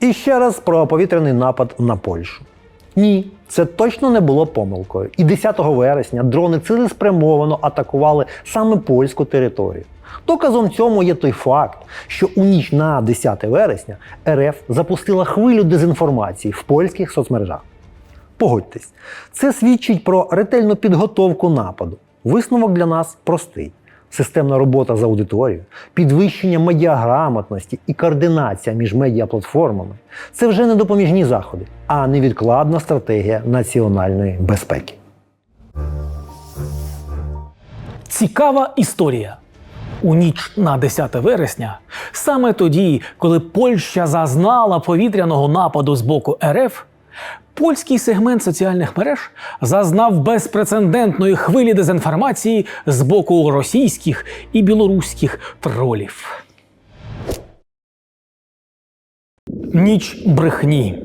І ще раз про повітряний напад на Польщу. Ні, це точно не було помилкою. І 10 вересня дрони цілеспрямовано атакували саме польську територію. Доказом цьому є той факт, що у ніч на 10 вересня РФ запустила хвилю дезінформації в польських соцмережах. Погодьтесь, це свідчить про ретельну підготовку нападу. Висновок для нас простий: системна робота з аудиторією, підвищення медіаграмотності і координація між медіаплатформами це вже не допоміжні заходи, а невідкладна стратегія національної безпеки. Цікава історія. У ніч на 10 вересня, саме тоді, коли Польща зазнала повітряного нападу з боку РФ, польський сегмент соціальних мереж зазнав безпрецедентної хвилі дезінформації з боку російських і білоруських тролів. Ніч брехні.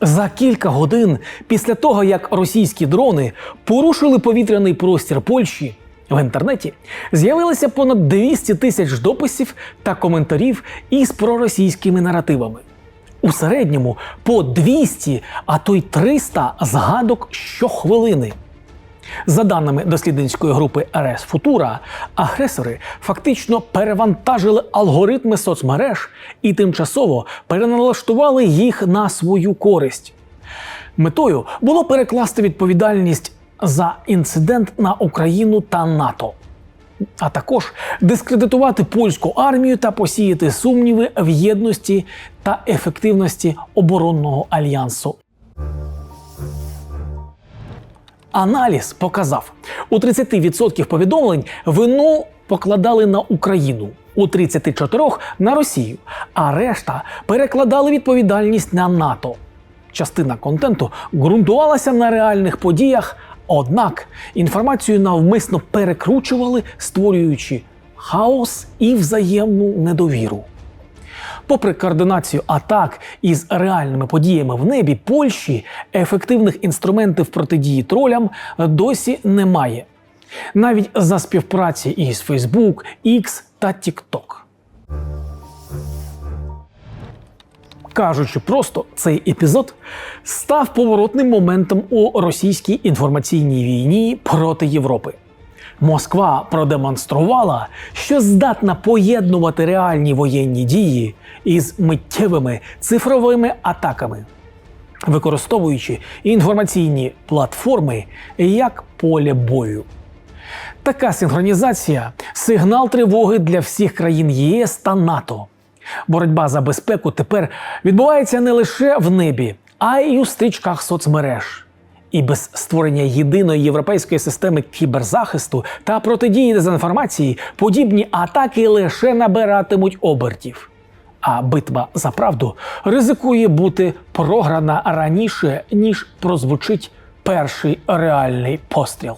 За кілька годин після того, як російські дрони порушили повітряний простір Польщі, в інтернеті з'явилося понад 200 тисяч дописів та коментарів із проросійськими наративами. У середньому по 200, а то й 300 згадок щохвилини. За даними дослідницької групи РС Футура, агресори фактично перевантажили алгоритми соцмереж і тимчасово переналаштували їх на свою користь. Метою було перекласти відповідальність за інцидент на Україну та НАТО, а також дискредитувати польську армію та посіяти сумніви в єдності та ефективності оборонного альянсу. Аналіз показав, у 30% повідомлень вину покладали на Україну, у 34% на Росію, а решта перекладали відповідальність на НАТО. Частина контенту ґрунтувалася на реальних подіях, однак інформацію навмисно перекручували, створюючи хаос і взаємну недовіру. Попри координацію атак із реальними подіями в небі Польщі, ефективних інструментів протидії тролям досі немає. Навіть за співпраці із Facebook, X та TikTok. Кажучи просто, цей епізод став поворотним моментом у російській інформаційній війні проти Європи. Москва продемонструвала, що здатна поєднувати реальні воєнні дії із миттєвими цифровими атаками, використовуючи інформаційні платформи як поле бою. Така синхронізація сигнал тривоги для всіх країн ЄС та НАТО. Боротьба за безпеку тепер відбувається не лише в небі, а й у стрічках соцмереж. І без створення єдиної європейської системи кіберзахисту та протидії дезінформації подібні атаки лише набиратимуть обертів. А битва за правду ризикує бути програна раніше, ніж прозвучить перший реальний постріл.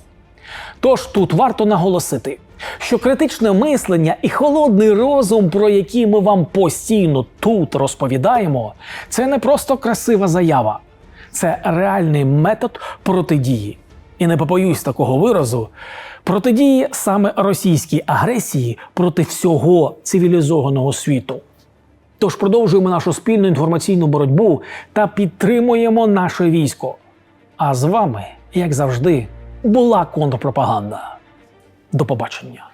Тож тут варто наголосити, що критичне мислення і холодний розум, про які ми вам постійно тут розповідаємо, це не просто красива заява, це реальний метод протидії. І не побоюсь такого виразу протидії саме російській агресії проти всього цивілізованого світу. Тож продовжуємо нашу спільну інформаційну боротьбу та підтримуємо наше військо. А з вами, як завжди, була контрпропаганда. До побачення.